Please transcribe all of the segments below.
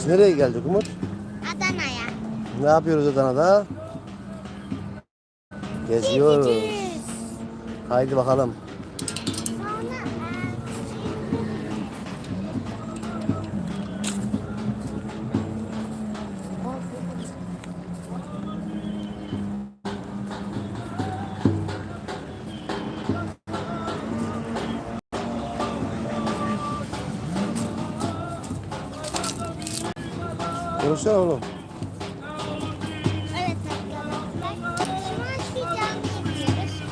Biz nereye geldik Umut? Adana'ya. Ne yapıyoruz Adana'da? Geziyoruz. Haydi bakalım. Konuşsana oğlum. evet arkadaşlar. Şimanski Camii'ye gidiyoruz.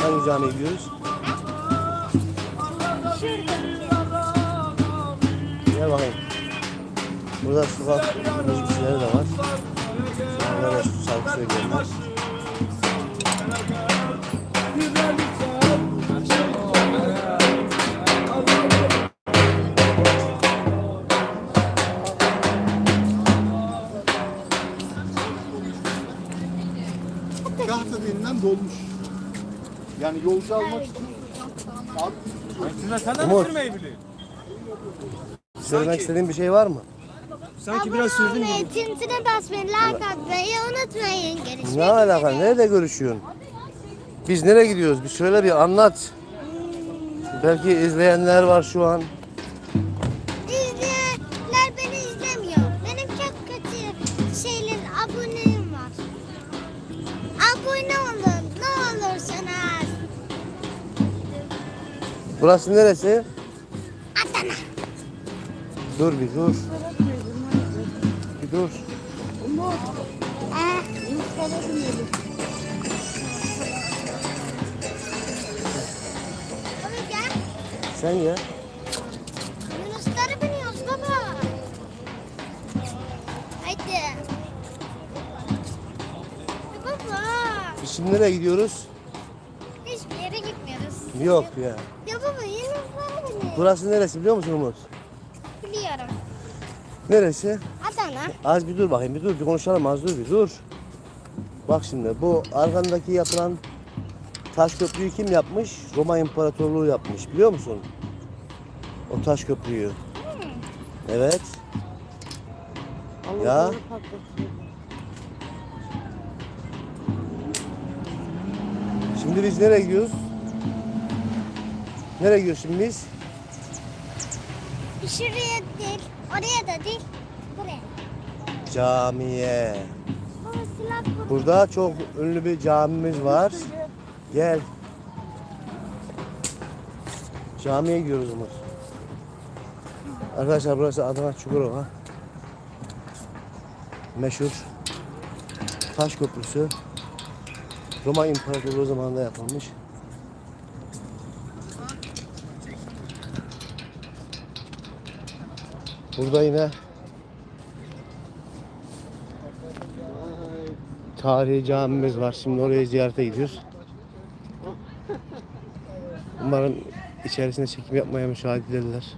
Hangi camiye gidiyoruz? Şurada. Gel bakayım. Burada sokak müzikçileri de var. Sonra da şarkı söyleyenler. Yani yolcu almak için Size sen de mi Umut. sürmeyi biliyorsun? Söylemek istediğin bir şey var mı? Sanki biraz sürdün gibi. olmayı, tintine basmayı, like atmayı unutmayın. Görüşmek Ne alaka? Nerede görüşüyorsun? Biz nereye gidiyoruz? Bir söyle bir anlat. Belki izleyenler var şu an. Burası neresi? Adana. Dur bir dur. Bir dur. Sen ya. Yunuslara biniyoruz baba. Haydi. Baba. Şimdi nereye gidiyoruz? Gitmiyoruz. Yok ya. Ya baba Yunuslara biniyoruz. Burası neresi biliyor musun Umut? Biliyorum. Neresi? Adana. Az bir dur bakayım bir dur bir konuşalım az dur bir dur. Bak şimdi bu arkandaki yapılan taş köprüyü kim yapmış? Roma İmparatorluğu yapmış biliyor musun? O taş köprüyü. Evet. Ya. Şimdi biz nereye gidiyoruz? Nereye gidiyoruz şimdi biz? Şuraya değil. Oraya da değil. Buraya. Camiye. Baba silah kur. Burada çok ünlü bir camimiz var. Gel. Camiye gidiyoruz Umut. Arkadaşlar burası Adana Çukurova. Meşhur taş köprüsü. Roma İmparatorluğu zamanında yapılmış. Burada yine tarihi camimiz var. Şimdi oraya ziyarete gidiyoruz. Umarım içerisinde çekim yapmaya müsaade ederler.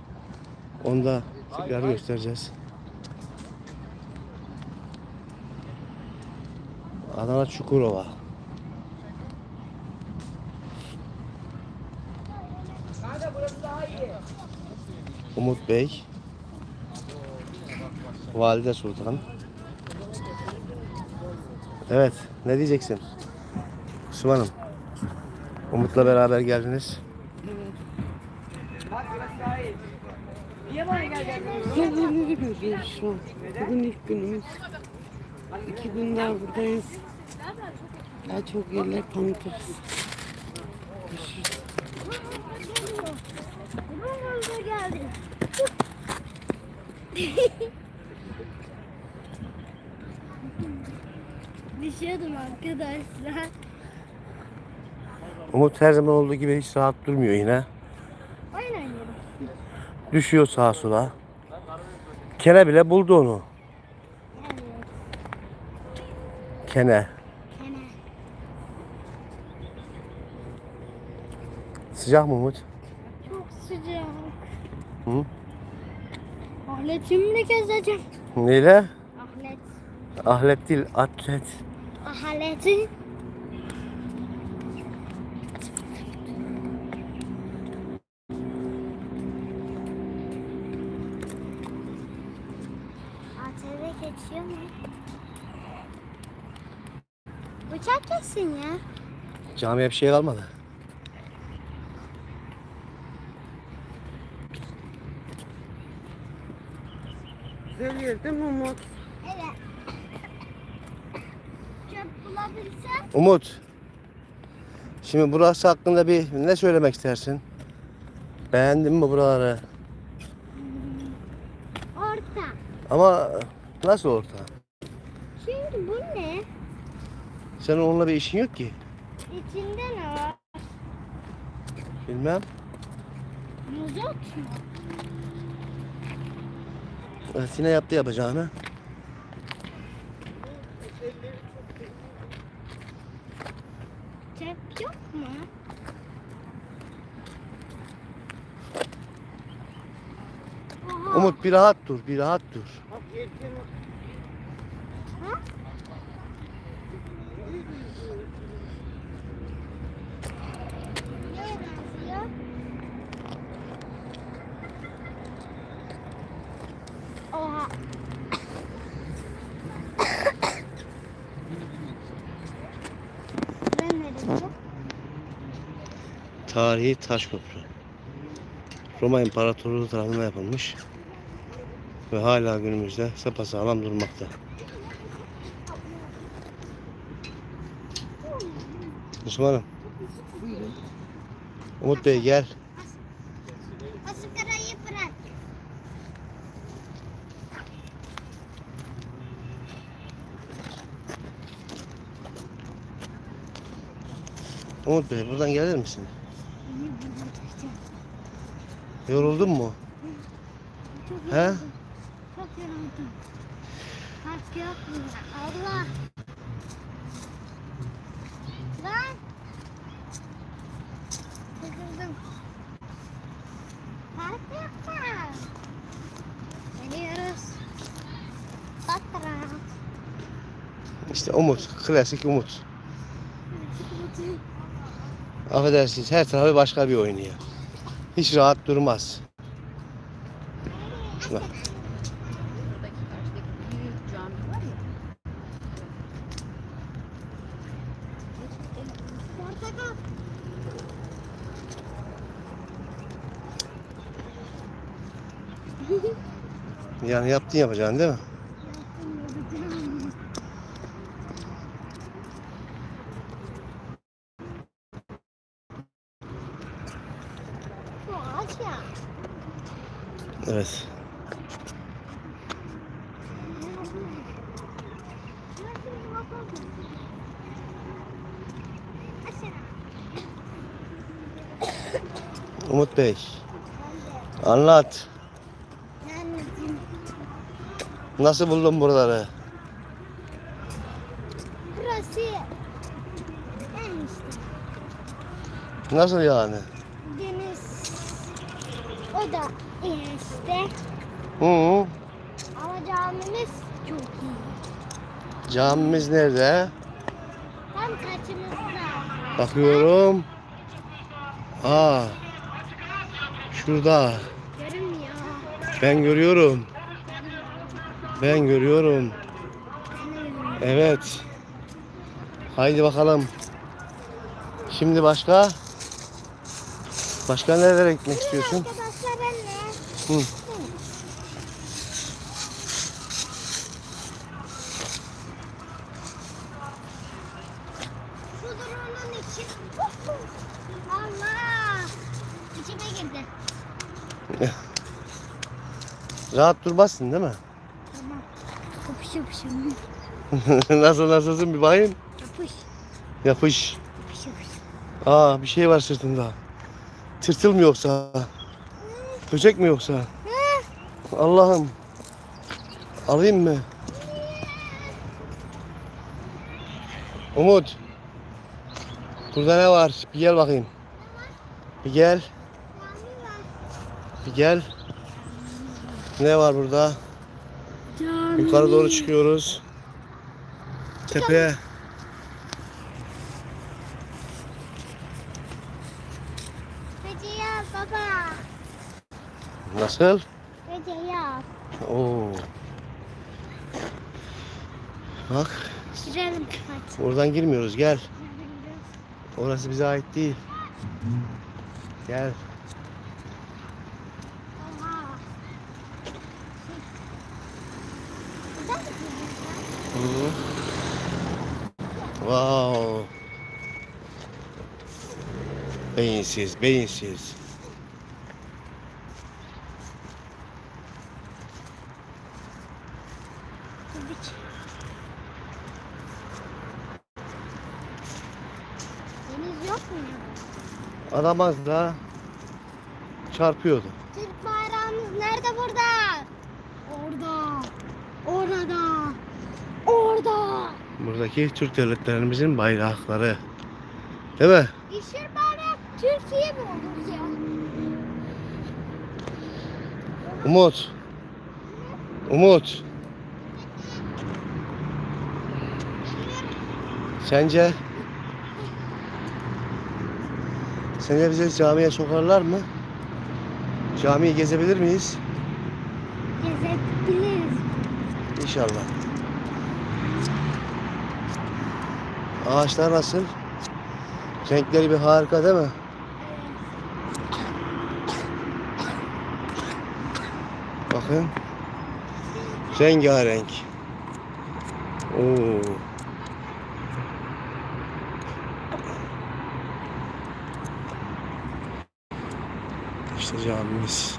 Onu da tekrar göstereceğiz. Adana Çukurova. Umut Bey. Valide Sultan. Evet, ne diyeceksin? Osman'ım. Umut'la beraber geldiniz. Zorluğunu görüyoruz şu an. Bugün ilk günümüz. İki gün daha buradayız. Daha çok yerler tanıtırız. Görüşürüz. Babam da geldi. Düşüyordum arkadaşlar. Umut her zaman olduğu gibi hiç rahat durmuyor yine. Oyun oynuyorum. Düşüyor sağa sola. Kene bile buldu onu. Kene. Kene. Sıcak mı Umut? Çok sıcak. Hı? Ahletimle gezeceğim. Neyle? Ahlet. Ahlet değil, atlet. Ahaleti. ATV geçiyor mu? Uçak geçsin ya. Camiye bir şey kalmadı. Güzel Umut? Umut. Şimdi burası hakkında bir ne söylemek istersin? Beğendin mi buraları? orta. Ama nasıl orta? Şimdi bu ne? Senin onunla bir işin yok ki. İçinde ne var? Bilmem. Muzot mu? Evet, yine yaptı yapacağını. Çöp yok mu? Oha. Umut bir rahat dur, bir rahat dur. Bak yelken Neye benziyor? Oha. Ben nerede? Tarihi taş köprü. Roma İmparatorluğu tarafından yapılmış ve hala günümüzde sapasağlam durmakta. Osman'ım. Umut Bey gel. Umut Bey buradan gelir misin? Yoruldun mu? Çok He? yoruldum. Çok yoruldum. Park yok burada. Allah. Lan. Sıkıldım. Park yok mu? Geliyoruz. Batra. İşte Umut, klasik Umut. Affedersiniz her tarafı başka bir oynuyor. Hiç rahat durmaz. Şuna. Yani yaptın yapacağını değil mi? Bu ağaç ya. Evet. Umut Bey anlat. Nasıl buldun buraları? burası işte Nasıl yani? Da işte. Hı -hı. Ama camimiz çok iyi. Camimiz nerede? Tam kaçımızda. Bakıyorum. Aa. Şurada. Görünmüyor. Ben görüyorum. Ben görüyorum. Evet. Haydi bakalım. Şimdi başka? Başka nerelere gitmek istiyorsun? Hı. Rahat durmazsın değil mi? Tamam. Yapış yapış. nasıl nasılsın bir bakayım. Yapış. Yapış. Yapış yapış. Aa bir şey var sırtında. Tırtıl mı yoksa? Böcek mi yoksa? Allah'ım. Alayım mı? Umut. Burada ne var? Bir gel bakayım. Bir gel. Bir gel. Ne var burada? Yukarı doğru çıkıyoruz. Tepeye. Nasıl? Böceği al. Oo. Bak Girelim hadi. oradan girmiyoruz gel. Orası bize ait değil. Gel. Wow. Beyinsiz, beyinsiz. Ki. Deniz yok mu? Aramaz da çarpıyordu. Türk bayrağımız nerede burada? Orada. Orada. Orada. Buradaki Türk devletlerimizin bayrakları. Değil mi? Yeşil bayrak Türkiye mi olur ya? Umut. Umut. Sence Sence bizi camiye sokarlar mı? Camiyi gezebilir miyiz? Gezebiliriz. İnşallah. Ağaçlar nasıl? Renkleri bir harika değil mi? Bakın. Rengarenk. Oo. İşte camimiz.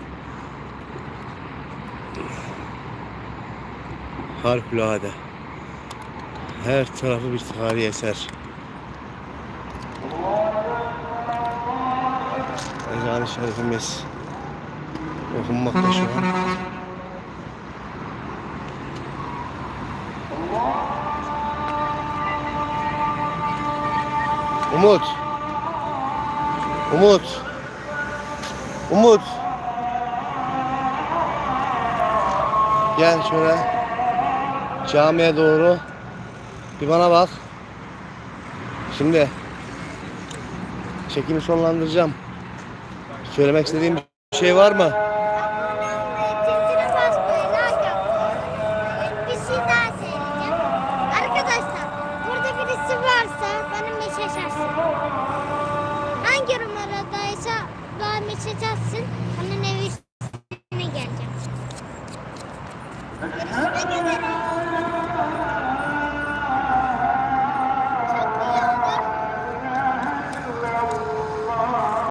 Harikulade. Her tarafı bir tarihi eser. Ezan-ı Şerifimiz okunmakta şu an. Umut. Umut. Umut. Gel şöyle. Camiye doğru. Bir bana bak. Şimdi çekimi sonlandıracağım. Söylemek istediğim bir şey var mı? Bana mesaj atsın.